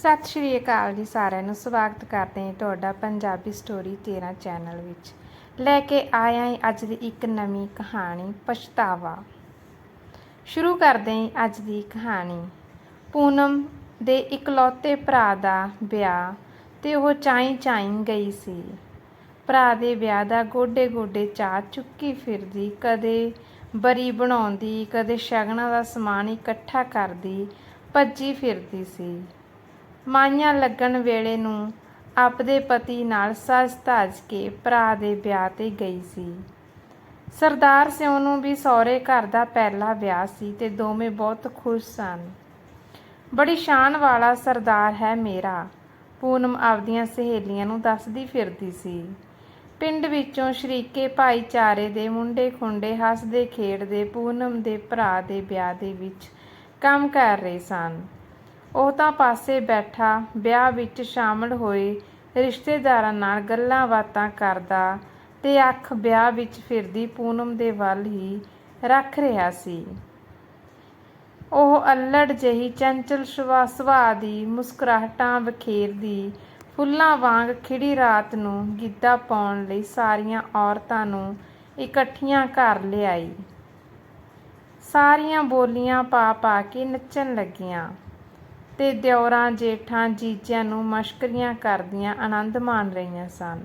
ਸਤਿ ਸ਼੍ਰੀ ਅਕਾਲ ਜੀ ਸਾਰਿਆਂ ਨੂੰ। ਸਵਾਗਤ ਕਰਦੇ ਹਾਂ ਤੁਹਾਡਾ ਪੰਜਾਬੀ ਸਟੋਰੀ 13 ਚੈਨਲ ਵਿੱਚ। ਲੈ ਕੇ ਆਇਆ ਹਾਂ ਅੱਜ ਦੀ ਇੱਕ ਨਵੀਂ ਕਹਾਣੀ, ਪਛਤਾਵਾ। ਸ਼ੁਰੂ ਕਰਦੇ ਹਾਂ ਅੱਜ ਦੀ ਕਹਾਣੀ। ਪੂਨਮ ਦੇ ਇਕਲੌਤੇ ਭਰਾ ਦਾ ਵਿਆਹ ਤੇ ਉਹ ਚਾਈ ਚਾਈ ਗਈ ਸੀ। ਭਰਾ ਦੇ ਵਿਆਹ ਦਾ ਗੋਡੇ ਗੋਡੇ ਚਾਹ ਚੁੱਕੀ ਫਿਰਦੀ, ਕਦੇ ਬਰੀ ਬਣਾਉਂਦੀ, ਕਦੇ ਸ਼ਗਨਾਂ ਦਾ ਸਮਾਨ ਇਕੱਠਾ ਕਰਦੀ, ਭੱਜੀ ਫਿਰਦੀ ਸੀ। ਮਾਈਆਂ ਲੱਗਣ ਵੇਲੇ ਨੂੰ ਆਪਦੇ ਪਤੀ ਨਾਲ ਸਜ ਧਜ ਕੇ ਭਰਾ ਦੇ ਵਿਆਹ ਤੇ ਗਈ ਸੀ। ਸਰਦਾਰ ਸਿਉ ਨੂੰ ਵੀ ਸਹੁਰੇ ਘਰ ਦਾ ਪਹਿਲਾ ਵਿਆਹ ਸੀ ਤੇ ਦੋਵੇਂ ਬਹੁਤ ਖੁਸ਼ ਸਨ। ਬੜੀ ਸ਼ਾਨ ਵਾਲਾ ਸਰਦਾਰ ਹੈ ਮੇਰਾ, ਪੂਨਮ ਆਪਦੀਆਂ ਸਹੇਲੀਆਂ ਨੂੰ ਦੱਸਦੀ ਫਿਰਦੀ ਸੀ। ਪਿੰਡ ਵਿੱਚੋਂ ਸ਼ਰੀਕੇ ਭਾਈਚਾਰੇ ਦੇ ਮੁੰਡੇ ਖੁੰਡੇ ਹੱਸਦੇ ਖੇਡਦੇ ਪੂਨਮ ਦੇ ਭਰਾ ਦੇ ਵਿਆਹ ਦੇ ਵਿੱਚ ਕੰਮ ਕਰ ਰਹੇ ਸਨ। ਉਹ ਤਾਂ ਪਾਸੇ ਬੈਠਾ, ਵਿਆਹ ਵਿੱਚ ਸ਼ਾਮਲ ਹੋਏ, ਰਿਸ਼ਤੇਦਾਰਾਂ ਨਾਲ ਗੱਲਾਂ ਬਾਤਾਂ ਕਰਦਾ ਤੇ ਅੱਖ ਵਿਆਹ ਵਿੱਚ ਫਿਰਦੀ ਪੂਨਮ ਦੇ ਵੱਲ ਹੀ ਰੱਖ ਰਿਹਾ ਸੀ। ਉਹ ਅਲੜ ਜਿਹੀ ਚੰਚਲ ਸੁਭਾ ਸੁਭਾਅ ਦੀ ਮੁਸਕਰਾਹਟਾਂ ਬਖੇਰਦੀ ਫੁੱਲਾਂ ਵਾਂਗ ਖਿੜੀ ਰਾਤ ਨੂੰ ਗਿੱਧਾ ਪਾਉਣ ਲਈ ਸਾਰੀਆਂ ਔਰਤਾਂ ਨੂੰ ਇਕੱਠੀਆਂ ਘਰ ਲਿਆਈ। ਸਾਰੀਆਂ ਬੋਲੀਆਂ ਪਾ ਪਾ ਕੇ ਨੱਚਣ ਲੱਗੀਆਂ। ਤੇ ਦਿਉਰਾਂ ਜੇਠਾਂ, ਜੀਜਿਆਂ ਨੂੰ ਮਸ਼ਕਰੀਆਂ ਕਰਦੀਆਂ ਆਨੰਦ ਮਾਣ ਰਹੀਆਂ ਸਨ।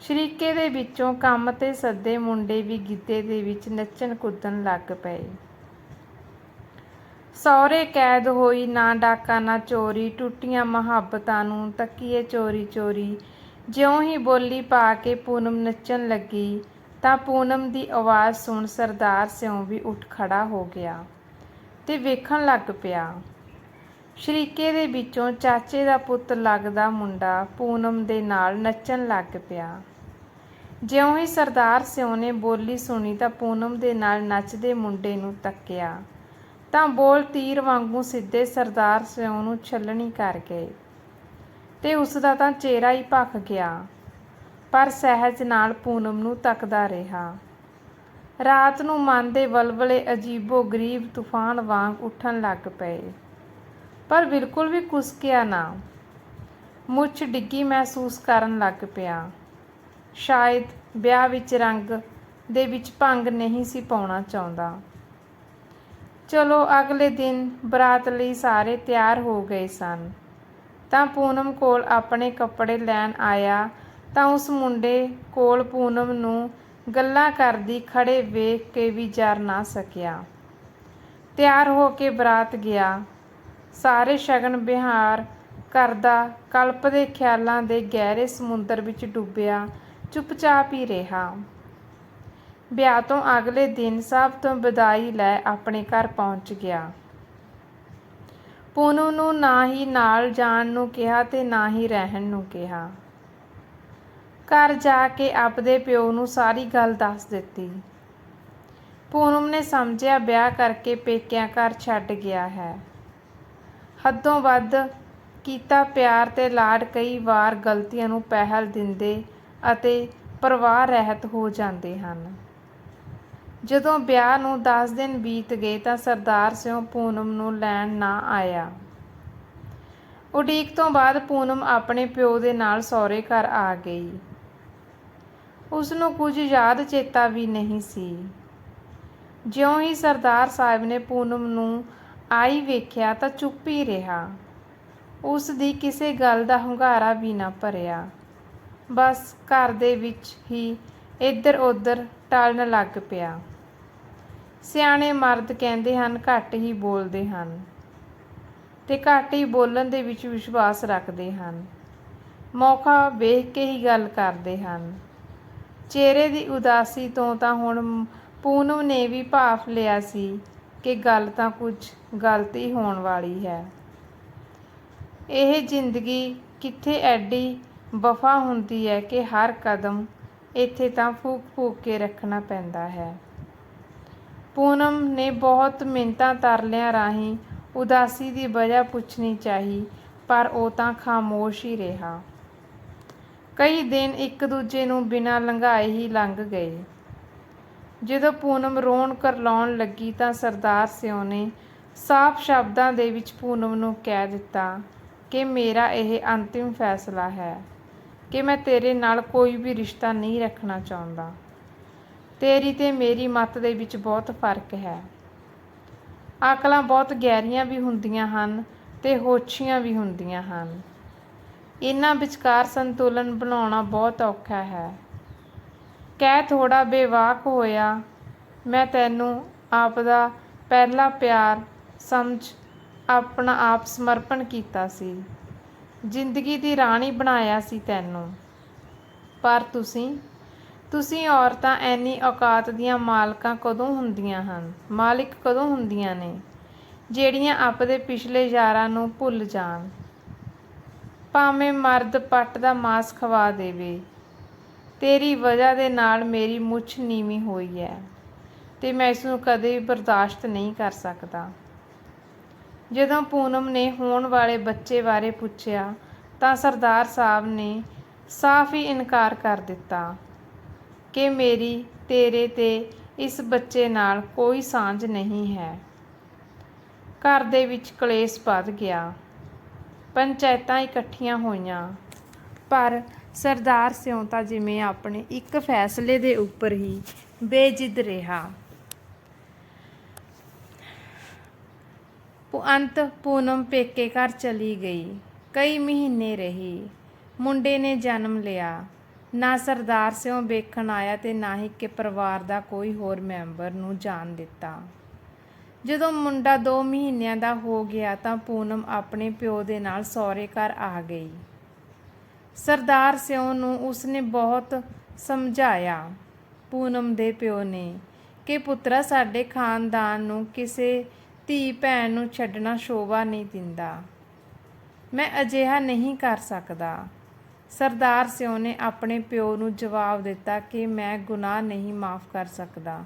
ਸ਼ਰੀਕੇ ਦੇ ਵਿੱਚੋਂ ਕੰਮ ਤੇ ਸੱਦੇ ਮੁੰਡੇ ਵੀ ਗਿੱਧੇ ਦੇ ਵਿੱਚ ਨੱਚਣ ਕੁੱਦਣ ਲੱਗ ਪਏ। ਸੌਰੇ ਕੈਦ ਹੋਈ, ਨਾ ਡਾਕਾ, ਨਾ ਚੋਰੀ, ਟੁੱਟੀਆਂ ਮੁਹੱਬਤਾਂ ਨੂੰ ਤੱਕੀਏ ਚੋਰੀ ਚੋਰੀ। ਜਿਉਂ ਹੀ ਬੋਲੀ ਪਾ ਕੇ ਪੂਨਮ ਨੱਚਣ ਲੱਗੀ, ਤਾਂ ਪੂਨਮ ਦੀ ਆਵਾਜ਼ ਸੁਣ ਸਰਦਾਰ ਸਿਉਂ ਵੀ ਉੱਠ ਖੜਾ ਹੋ ਗਿਆ ਤੇ ਵੇਖਣ ਲੱਗ ਪਿਆ। ਸ਼ਰੀਕੇ ਦੇ ਵਿੱਚੋਂ ਚਾਚੇ ਦਾ ਪੁੱਤ ਲੱਗਦਾ ਮੁੰਡਾ ਪੂਨਮ ਦੇ ਨਾਲ ਨੱਚਣ ਲੱਗ ਪਿਆ। ਜਿਉਂ ਹੀ ਸਰਦਾਰ ਸਿਉ ਨੇ ਬੋਲੀ ਸੁਣੀ ਤਾਂ ਪੂਨਮ ਦੇ ਨਾਲ ਨੱਚਦੇ ਮੁੰਡੇ ਨੂੰ ਤੱਕਿਆ। ਤਾਂ ਬੋਲ ਤੀਰ ਵਾਂਗੂ ਸਿੱਧੇ ਸਰਦਾਰ ਸਿਉ ਨੂੰ ਛੱਲਣੀ ਕਰ ਗਏ ਤੇ ਉਸ ਦਾ ਤਾਂ ਚਿਹਰਾ ਹੀ ਭਖ ਗਿਆ। ਪਰ ਸਹਿਜ ਨਾਲ ਪੂਨਮ ਨੂੰ ਤੱਕਦਾ ਰਿਹਾ। ਰਾਤ ਨੂੰ ਮਨ ਦੇ ਵਲਵਲੇ ਅਜੀਬੋ ਗਰੀਬ ਤੂਫਾਨ ਵਾਂਗ ਉੱਠਣ ਲੱਗ ਪਏ। ਪਰ ਬਿਲਕੁਲ ਵੀ ਕੁਸਕਿਆ ਨਾ। ਮੁੱਛ ਡਿੱਗੀ ਮਹਿਸੂਸ ਕਰਨ ਲੱਗ ਪਿਆ। ਸ਼ਾਇਦ ਵਿਆਹ ਵਿੱਚ ਰੰਗ ਦੇ ਵਿੱਚ ਭੰਗ ਨਹੀਂ ਸੀ ਪਾਉਣਾ ਚਾਹੁੰਦਾ। ਚਲੋ, ਅਗਲੇ ਦਿਨ ਬਰਾਤ ਲਈ ਸਾਰੇ ਤਿਆਰ ਹੋ ਗਏ ਸਨ। ਤਾਂ ਪੂਨਮ ਕੋਲ ਆਪਣੇ ਕੱਪੜੇ ਲੈਣ ਆਇਆ ਤਾਂ ਉਸ ਮੁੰਡੇ ਕੋਲ ਪੂਨਮ ਨੂੰ ਗੱਲਾਂ ਕਰਦੀ ਖੜੇ ਵੇਖ ਕੇ ਵੀ ਜਰ ਨਾ ਸਕਿਆ। ਤਿਆਰ ਹੋ ਕੇ ਬਰਾਤ ਗਿਆ। ਸਾਰੇ ਸ਼ਗਨ ਵਿਹਾਰ ਕਰਦਾ ਕਲਪ ਦੇ ਖਿਆਲਾਂ ਦੇ ਗਹਿਰੇ ਸਮੁੰਦਰ ਵਿੱਚ ਡੁੱਬਿਆ, ਚੁੱਪਚਾਪ ਹੀ ਰਿਹਾ। ਵਿਆਹ ਤੋਂ ਅਗਲੇ ਦਿਨ ਸਭ ਤੋਂ ਵਿਦਾਈ ਲੈ ਆਪਣੇ ਘਰ ਪਹੁੰਚ ਗਿਆ। ਪੂਨਮ ਨੂੰ ਨਾ ਹੀ ਨਾਲ ਜਾਣ ਨੂੰ ਕਿਹਾ ਤੇ ਨਾ ਹੀ ਰਹਿਣ ਨੂੰ ਕਿਹਾ। ਘਰ ਜਾ ਕੇ ਆਪਦੇ ਪਿਓ ਨੂੰ ਸਾਰੀ ਗੱਲ ਦੱਸ ਦਿੱਤੀ। ਪੂਨਮ ਨੇ ਸਮਝਿਆ ਵਿਆਹ ਕਰਕੇ ਪੇਕਿਆਂ ਘਰ ਛੱਡ ਗਿਆ ਹੈ। ਹੱਦੋਂ ਵੱਧ ਕੀਤਾ ਪਿਆਰ ਤੇ ਲਾਡ ਕਈ ਵਾਰ ਗਲਤੀਆਂ ਨੂੰ ਪਹਿਲ ਦਿੰਦੇ ਅਤੇ ਪਰਵਾਹ ਰਹਿਤ ਹੋ ਜਾਂਦੇ ਹਨ। ਜਦੋਂ ਵਿਆਹ ਨੂੰ 10 ਦਿਨ ਬੀਤ ਗਏ ਤਾਂ ਸਰਦਾਰ ਸਿਉ ਪੂਨਮ ਨੂੰ ਲੈਣ ਨਾ ਆਇਆ। ਉਡੀਕ ਤੋਂ ਬਾਅਦ ਪੂਨਮ ਆਪਣੇ ਪਿਓ ਦੇ ਨਾਲ ਸਹੁਰੇ ਘਰ ਆ ਗਈ। ਉਸ ਨੂੰ ਕੁਝ ਯਾਦ ਚੇਤਾ ਵੀ ਨਹੀਂ ਸੀ। ਜਿਉਂ ਹੀ ਸਰਦਾਰ ਸਾਹਿਬ ਨੇ ਪੂਨਮ ਨੂੰ ਆਈ ਵੇਖਿਆ ਤਾਂ ਚੁੱਪ ਹੀ ਰਿਹਾ। ਉਸ ਦੀ ਕਿਸੇ ਗੱਲ ਦਾ ਹੁੰਗਾਰਾ ਵੀ ਨਾ ਭਰਿਆ। ਬਸ ਘਰ ਦੇ ਵਿੱਚ ਹੀ ਇੱਧਰ ਉੱਧਰ ਟਲਣ ਲੱਗ ਪਿਆ। ਸਿਆਣੇ ਮਰਦ ਕਹਿੰਦੇ ਹਨ, ਘੱਟ ਹੀ ਬੋਲਦੇ ਹਨ ਤੇ ਘੱਟ ਹੀ ਬੋਲਣ ਦੇ ਵਿੱਚ ਵਿਸ਼ਵਾਸ ਰੱਖਦੇ ਹਨ। ਮੌਕਾ ਵੇਖ ਕੇ ਹੀ ਗੱਲ ਕਰਦੇ ਹਨ। ਚਿਹਰੇ ਦੀ ਉਦਾਸੀ ਤੋਂ ਤਾਂ ਹੁਣ ਪੂਨਮ ਨੇ ਵੀ ਭਾਫ ਲਿਆ ਸੀ। ਕਿ ਗੱਲ ਤਾਂ ਕੁਝ ਗਲਤੀ ਹੋਣ ਵਾਲੀ ਹੈ। ਇਹ ਜ਼ਿੰਦਗੀ ਕਿੱਥੇ ਐਡੀ ਵਫਾ ਹੁੰਦੀ ਹੈ ਕਿ ਹਰ ਕਦਮ ਇੱਥੇ ਤਾਂ ਫੂਕ ਫੂਕ ਕੇ ਰੱਖਣਾ ਪੈਂਦਾ ਹੈ। ਪੂਨਮ ਨੇ ਬਹੁਤ ਮਿੰਤਾਂ ਤਰਲਿਆਂ ਰਾਹੀਂ ਉਦਾਸੀ ਦੀ ਵਜ੍ਹਾ ਪੁੱਛਣੀ ਚਾਹੀ, ਪਰ ਉਹ ਤਾਂ ਖਾਮੋਸ਼ ਹੀ ਰਿਹਾ। ਕਈ ਦਿਨ ਇੱਕ ਦੂਜੇ ਨੂੰ ਬਿਨਾਂ ਲੰਘਾਏ ਹੀ ਲੰਘ ਗਏ। ਜਦੋਂ ਪੂਨਮ ਰੋਣ ਕਰਲਾਉਣ ਲੱਗੀ ਤਾਂ ਸਰਦਾਰ ਸਿਓ ਨੇ ਸਾਫ਼ ਸ਼ਬਦਾਂ ਦੇ ਵਿੱਚ ਪੂਨਮ ਨੂੰ ਕਹਿ ਦਿੱਤਾ ਕਿ ਮੇਰਾ ਇਹ ਅੰਤਿਮ ਫੈਸਲਾ ਹੈ, ਕਿ ਮੈਂ ਤੇਰੇ ਨਾਲ ਕੋਈ ਵੀ ਰਿਸ਼ਤਾ ਨਹੀਂ ਰੱਖਣਾ ਚਾਹੁੰਦਾ। ਤੇਰੀ ਤੇ ਮੇਰੀ ਮੱਤ ਦੇ ਵਿੱਚ ਬਹੁਤ ਫ਼ਰਕ ਹੈ। ਅਕਲਾਂ ਬਹੁਤ ਗਹਿਰੀਆਂ ਵੀ ਹੁੰਦੀਆਂ ਹਨ ਤੇ ਹੋਛੀਆਂ ਵੀ ਹੁੰਦੀਆਂ ਹਨ। ਇਹਨਾਂ ਵਿਚਕਾਰ ਸੰਤੁਲਨ ਬਣਾਉਣਾ ਬਹੁਤ ਔਖਾ ਹੈ। ਕਹਿ ਥੋੜ੍ਹਾ ਬੇਵਾਕ ਹੋਇਆ, ਮੈਂ ਤੈਨੂੰ ਆਪ ਦਾ ਪਹਿਲਾ ਪਿਆਰ ਸਮਝ ਆਪਣਾ ਆਪ ਸਮਰਪਣ ਕੀਤਾ ਸੀ, ਜ਼ਿੰਦਗੀ ਦੀ ਰਾਣੀ ਬਣਾਇਆ ਸੀ ਤੈਨੂੰ। ਪਰ ਤੁਸੀਂ ਤੁਸੀਂ ਔਰਤਾਂ ਐਨੀ ਔਕਾਤ ਦੀਆਂ ਮਾਲਕਾਂ ਕਦੋਂ ਹੁੰਦੀਆਂ ਹਨ? ਮਾਲਿਕ ਕਦੋਂ ਹੁੰਦੀਆਂ ਨੇ? ਜਿਹੜੀਆਂ ਆਪਦੇ ਪਿਛਲੇ ਯਾਰਾਂ ਨੂੰ ਭੁੱਲ ਜਾਣ। ਭਾਵੇਂ ਮਰਦ ਪੱਟ ਦਾ ਮਾਸ ਖਵਾ ਦੇਵੇ ਤੇਰੀ ਵਜ੍ਹਾ ਦੇ ਨਾਲ ਮੇਰੀ ਮੁੱਛ ਨੀਵੀਂ ਹੋਈ ਹੈ ਤੇ ਮੈਂ ਇਸ ਨੂੰ ਕਦੇ ਵੀ ਬਰਦਾਸ਼ਤ ਨਹੀਂ ਕਰ ਸਕਦਾ। ਜਦੋਂ ਪੂਨਮ ਨੇ ਹੋਣ ਵਾਲੇ ਬੱਚੇ ਬਾਰੇ ਪੁੱਛਿਆ, ਤਾਂ ਸਰਦਾਰ ਸਾਹਿਬ ਨੇ ਸਾਫ਼ ਹੀ ਇਨਕਾਰ ਕਰ ਦਿੱਤਾ ਕਿ ਮੇਰੀ, ਤੇਰੇ ਤੇ ਇਸ ਬੱਚੇ ਨਾਲ ਕੋਈ ਸਾਂਝ ਨਹੀਂ ਹੈ। ਘਰ ਦੇ ਵਿੱਚ ਕਲੇਸ਼ ਵੱਧ ਗਿਆ। ਪੰਚਾਇਤਾਂ ਇਕੱਠੀਆਂ ਹੋਈਆਂ, ਪਰ ਸਰਦਾਰ ਸਿਉਂ ਤਾਂ ਜਿਵੇਂ ਆਪਣੇ ਇੱਕ ਫੈਸਲੇ ਦੇ ਉੱਪਰ ਹੀ ਬੇਜਿੱਦ ਰਿਹਾ। ਅੰਤ ਪੂਨਮ ਪੇਕੇ ਘਰ ਚਲੀ ਗਈ, ਕਈ ਮਹੀਨੇ ਰਹੀ। ਮੁੰਡੇ ਨੇ ਜਨਮ ਲਿਆ। ਨਾ ਸਰਦਾਰ ਸਿਉਂ ਵੇਖਣ ਆਇਆ ਤੇ ਨਾ ਹੀ ਕਿ ਪਰਿਵਾਰ ਦਾ ਕੋਈ ਹੋਰ ਮੈਂਬਰ ਨੂੰ ਜਾਣ ਦਿੱਤਾ। ਜਦੋਂ ਮੁੰਡਾ 2 ਮਹੀਨਿਆਂ ਦਾ ਹੋ ਗਿਆ ਤਾਂ ਪੂਨਮ ਆਪਣੇ ਪਿਓ ਦੇ ਨਾਲ ਸਹੁਰੇ ਘਰ ਆ ਗਈ। ਸਰਦਾਰ ਸਿਉਂ ਨੂੰ ਉਸਨੇ ਬਹੁਤ ਸਮਝਾਇਆ। ਪੂਨਮ ਦੇ ਪਿਓ ਨੇ ਕਿ ਪੁੱਤਰਾ, ਸਾਡੇ ਖਾਨਦਾਨ ਨੂੰ ਕਿਸੇ ਧੀ ਭੈਣ ਨੂੰ ਛੱਡਣਾ ਸ਼ੋਭਾ ਨਹੀਂ ਦਿੰਦਾ। ਮੈਂ ਅਜਿਹਾ ਨਹੀਂ ਕਰ ਸਕਦਾ। ਸਰਦਾਰ ਸਿਉਂ ਨੇ ਆਪਣੇ ਪਿਓ ਨੂੰ ਜਵਾਬ ਦਿੱਤਾ ਕਿ ਮੈਂ ਗੁਨਾਹ ਨਹੀਂ ਮਾਫ ਕਰ ਸਕਦਾ।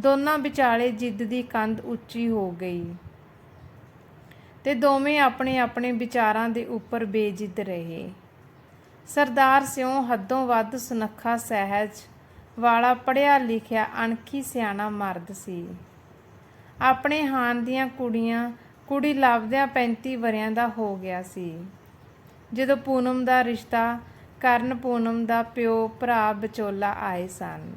ਦੋਨਾਂ ਵਿਚਾਲੇ ਜਿੱਦ ਦੀ ਕੰਧ ਉੱਚੀ ਹੋ ਗਈ ਤੇ ਦੋਵੇਂ ਆਪਣੇ ਆਪਣੇ ਵਿਚਾਰਾਂ ਦੇ ਉੱਪਰ ਬੇਜਿੱਦ ਰਹੇ। ਸਰਦਾਰ ਸਿਉਂ ਹੱਦੋਂ ਵੱਧ ਸੁਨੱਖਾ ਸਹਿਜ, ਵਾਲਾ ਪੜਿਆ ਲਿਖਿਆ ਅਣਖੀ ਸਿਆਣਾ ਮਰਦ ਸੀ। ਆਪਣੇ ਹਾਨ ਦੀਆਂ ਕੁੜੀਆਂ ਕੁੜੀ ਲੱਭਦਿਆਂ 35 ਵਰਿਆਂ ਦਾ ਹੋ ਗਿਆ ਸੀ। ਜਦੋਂ ਪੂਨਮ ਦਾ ਰਿਸ਼ਤਾ ਕਰਨ ਪੂਨਮ ਦਾ ਪਿਓ ਭਰਾ ਵਿਚੋਲਾ ਆਏ ਸਨ,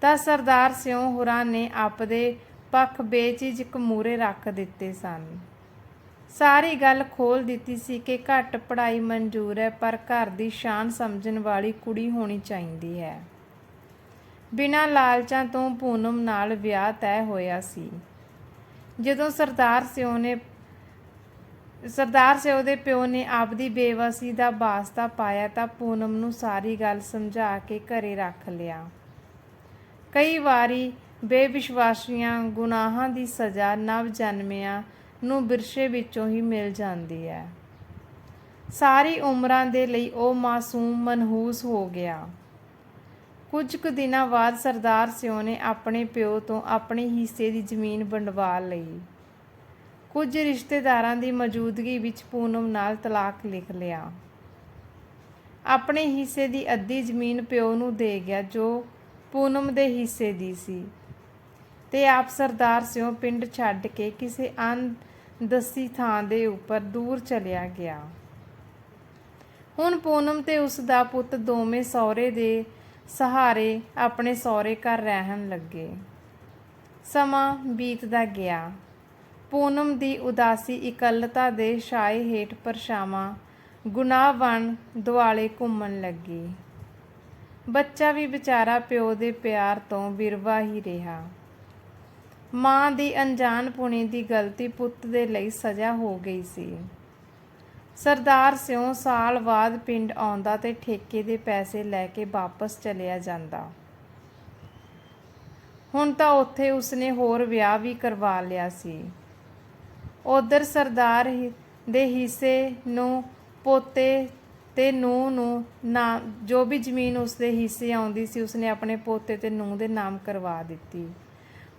ਤਾਂ ਸਰਦਾਰ ਸਿਉਂ ਹੁਰਾਂ ਨੇ ਆਪਦੇ ਪੱਖ ਬੇਚੀਜ ਮੂਰੇ ਰੱਖ ਦਿੱਤੇ ਸਨ। ਸਾਰੀ ਗੱਲ ਖੋਲ ਦਿੱਤੀ ਸੀ ਕਿ ਘੱਟ ਪੜ੍ਹਾਈ ਮਨਜ਼ੂਰ ਹੈ, ਪਰ ਘਰ ਦੀ ਸ਼ਾਨ ਸਮਝਣ ਵਾਲੀ ਕੁੜੀ ਹੋਣੀ ਚਾਹੀਦੀ ਹੈ। ਬਿਨਾਂ ਲਾਲਚਾਂ ਤੋਂ ਪੂਨਮ ਨਾਲ ਵਿਆਹ ਤੈਅ ਹੋਇਆ ਸੀ। ਜਦੋਂ ਸਰਦਾਰ ਸਿਓ ਨੇ, ਸਰਦਾਰ ਸਿਓ ਦੇ ਪਿਓ ਨੇ ਆਪਦੀ ਬੇਵਸੀ ਦਾ ਵਾਸਤਾ ਪਾਇਆ ਤਾਂ ਪੂਨਮ ਨੂੰ ਸਾਰੀ ਗੱਲ ਸਮਝਾ ਕੇ ਘਰੇ ਰੱਖ ਲਿਆ। ਕਈ ਵਾਰੀ ਬੇਵਿਸ਼ਵਾਸੀਆਂ, ਗੁਨਾਹਾਂ ਦੀ ਸਜ਼ਾ ਨਵ ਜਨਮਿਆਂ ਨੂੰ ਬਿਰਸ਼ੇ ਵਿੱਚੋਂ ਹੀ ਮਿਲ ਜਾਂਦੀ ਹੈ। ਸਾਰੀ ਉਮਰਾਂ ਦੇ ਲਈ ਉਹ ਮਾਸੂਮ ਮਨਹੂਸ ਹੋ ਗਿਆ। ਕੁਝ ਕੁ ਦਿਨਾਂ ਬਾਅਦ ਸਰਦਾਰ ਸਿਓ ਨੇ ਆਪਣੇ ਪਿਓ ਤੋਂ ਆਪਣੇ ਹਿੱਸੇ ਦੀ ਜ਼ਮੀਨ ਵੰਡਵਾ ਲਈ। ਕੁਝ ਰਿਸ਼ਤੇਦਾਰਾਂ ਦੀ ਮੌਜੂਦਗੀ ਵਿੱਚ ਪੂਨਮ ਨਾਲ ਤਲਾਕ ਲਿਖ ਲਿਆ। ਆਪਣੇ ਹਿੱਸੇ ਦੀ ਅੱਧੀ ਜ਼ਮੀਨ ਪਿਓ ਨੂੰ ਦੇ ਗਿਆ, ਜੋ ਪੂਨਮ ਦੇ ਹਿੱਸੇ ਦੀ ਸੀ। ਤੇ ਆਪ ਸਰਦਾਰ ਸਿਉ ਪਿੰਡ ਛੱਡ ਕੇ ਕਿਸੇ ਅਣਦਸੀ ਥਾਂ ਦੇ ਉੱਪਰ ਦੂਰ ਚਲਿਆ ਗਿਆ। ਹੁਣ ਪੂਨਮ ਤੇ ਉਸ ਦਾ ਪੁੱਤ ਦੋਵੇਂ ਸਹੁਰੇ ਦੇ ਸਹਾਰੇ ਆਪਣੇ ਸਹੁਰੇ ਘਰ ਰਹਿਣ ਲੱਗੇ। ਸਮਾਂ ਬੀਤਦਾ ਗਿਆ। ਪੂਨਮ ਦੀ ਉਦਾਸੀ, ਇਕੱਲਤਾ ਦੇ ਛਾਏ ਹੇਠ ਪਰਛਾਵਾਂ ਗੁਨਾਹ ਬਣ ਦੁਆਲੇ ਘੁੰਮਣ ਲੱਗੀ। ਬੱਚਾ ਵੀ ਵਿਚਾਰਾ ਪਿਓ ਦੇ ਪਿਆਰ ਤੋਂ ਵਿਰਵਾ ਹੀ ਰਿਹਾ। ਮਾਂ ਦੀ ਅਣਜਾਣ ਪੁਣੀ ਦੀ ਗਲਤੀ ਪੁੱਤ ਦੇ ਲਈ ਸਜ਼ਾ ਹੋ ਗਈ ਸੀ। ਸਰਦਾਰ ਸਿਉ ਸਾਲ ਬਾਅਦ ਪਿੰਡ ਆਉਂਦਾ ਤੇ ਠੇਕੇ ਦੇ ਪੈਸੇ ਲੈ ਕੇ ਵਾਪਸ ਚਲਿਆ ਜਾਂਦਾ। ਹੁਣ ਤਾਂ ਉੱਥੇ ਉਸਨੇ ਹੋਰ ਵਿਆਹ ਵੀ ਕਰਵਾ ਲਿਆ ਸੀ। ਉਧਰ ਸਰਦਾਰ ਦੇ ਹਿੱਸੇ ਨੂੰ, ਪੋਤੇ ਤੇ ਨੂੰਹ ਨੂੰ ਨਾਮ ਜੋ ਵੀ ਜ਼ਮੀਨ ਉਸਦੇ ਹਿੱਸੇ ਆਉਂਦੀ ਸੀ, ਉਸਨੇ ਆਪਣੇ ਪੋਤੇ ਤੇ ਨੂੰਹ ਦੇ ਨਾਮ ਕਰਵਾ ਦਿੱਤੀ।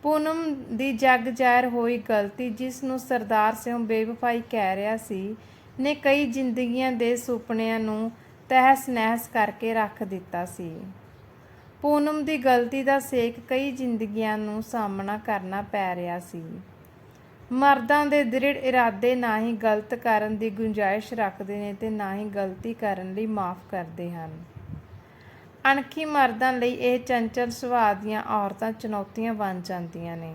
ਪੂਨਮ ਦੀ ਜਗ ਜ਼ਾਹਿਰ ਹੋਈ ਗਲਤੀ, ਜਿਸ ਨੂੰ ਸਰਦਾਰ ਸਿੰਘ ਬੇਵਫਾਈ ਕਹਿ ਰਿਹਾ ਸੀ, ਨੇ ਕਈ ਜ਼ਿੰਦਗੀਆਂ ਦੇ ਸੁਪਨਿਆਂ ਨੂੰ ਤਹਿਸ ਨਹਿਸ ਕਰਕੇ ਰੱਖ ਦਿੱਤਾ ਸੀ। ਪੂਨਮ ਦੀ ਗਲਤੀ ਦਾ ਸੇਕ ਕਈ ਜ਼ਿੰਦਗੀਆਂ ਨੂੰ ਸਾਹਮਣਾ ਕਰਨਾ ਪੈ ਰਿਹਾ ਸੀ। ਮਰਦਾਂ ਦੇ ਦ੍ਰਿੜ ਇਰਾਦੇ ਨਾ ਹੀ ਗਲਤ ਕਰਨ ਦੀ ਗੁੰਜਾਇਸ਼ ਰੱਖਦੇ ਨੇ ਤੇ ਨਾ ਹੀ ਗਲਤੀ ਕਰਨ ਲਈ ਮਾਫ ਕਰਦੇ ਹਨ। ਅਣਖੀ ਮਰਦਾਂ ਲਈ ਇਹ ਚੰਚਲ ਸੁਭਾਅ ਦੀਆਂ ਔਰਤਾਂ ਚੁਣੌਤੀਆਂ ਬਣ ਜਾਂਦੀਆਂ ਨੇ।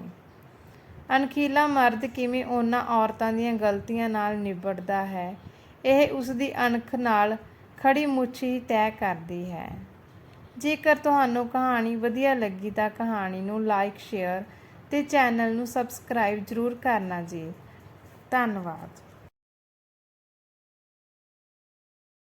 ਅਣਖੀਲਾ ਮਰਦ ਕਿਵੇਂ ਉਹਨਾਂ ਔਰਤਾਂ ਦੀਆਂ ਗਲਤੀਆਂ ਨਾਲ ਨਿਬੜਦਾ ਹੈ, ਇਹ ਉਸ ਦੀ ਅਣਖ ਨਾਲ ਖੜੀ ਮੁੱਛ ਹੀ ਤੈਅ ਕਰਦੀ ਹੈ। ਜੇਕਰ ਤੁਹਾਨੂੰ ਕਹਾਣੀ ਵਧੀਆ ਲੱਗੀ ਤਾਂ ਕਹਾਣੀ ਨੂੰ ਲਾਈਕ, ਸ਼ੇਅਰ ਤੇ ਚੈਨਲ ਨੂੰ ਸਬਸਕ੍ਰਾਈਬ ਜ਼ਰੂਰ ਕਰਨਾ ਜੀ। ਧੰਨਵਾਦ।